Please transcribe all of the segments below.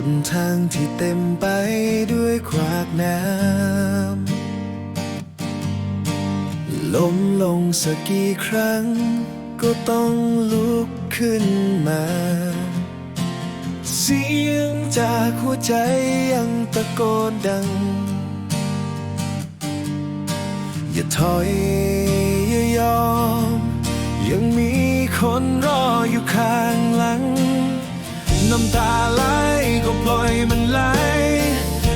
บนทางที่เต็มไปด้วยขวากน้ำล้มลงสักกี่ครั้ง ก็ต้องลุกขึ้นมา เสียงจากหัวใจยังตะโกนดัง อย่าถอยอย่ายอม ยังมีคนรออยู่ข้างหลัง น้ำตาไหลก็ปล่อยมันไหล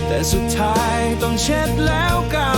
แต่สุดท้ายต้องเช็ดแล้วกัน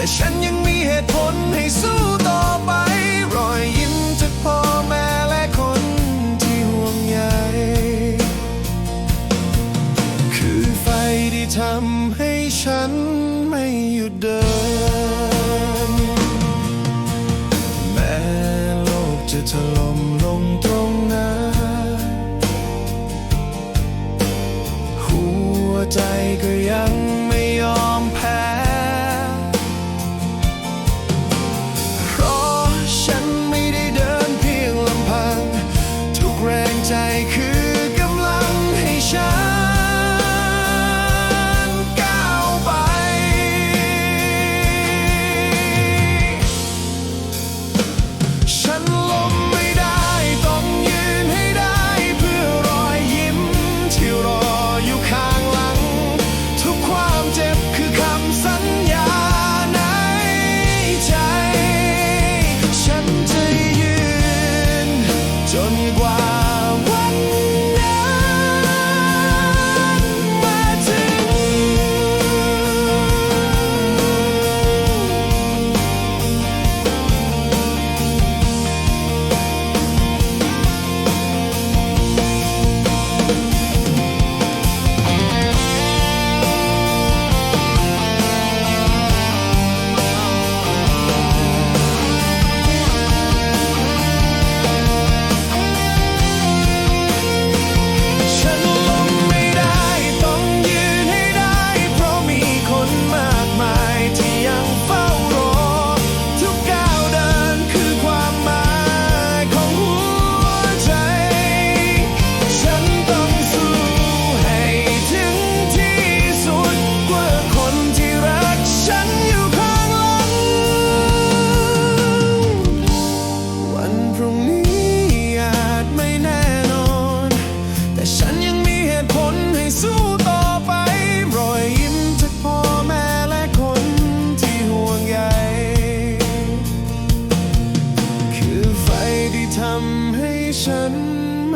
แต่ฉันยังมีเหตุผลให้สู้ต่อไป รอยยิ้มจากพ่อแม่และคนที่ห่วงใย คือไฟที่ทำให้ฉันไม่หยุดเดิน แม้โลกจะถล่มลงตรงนั้น หัวใจก็ยัง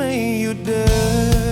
way you did.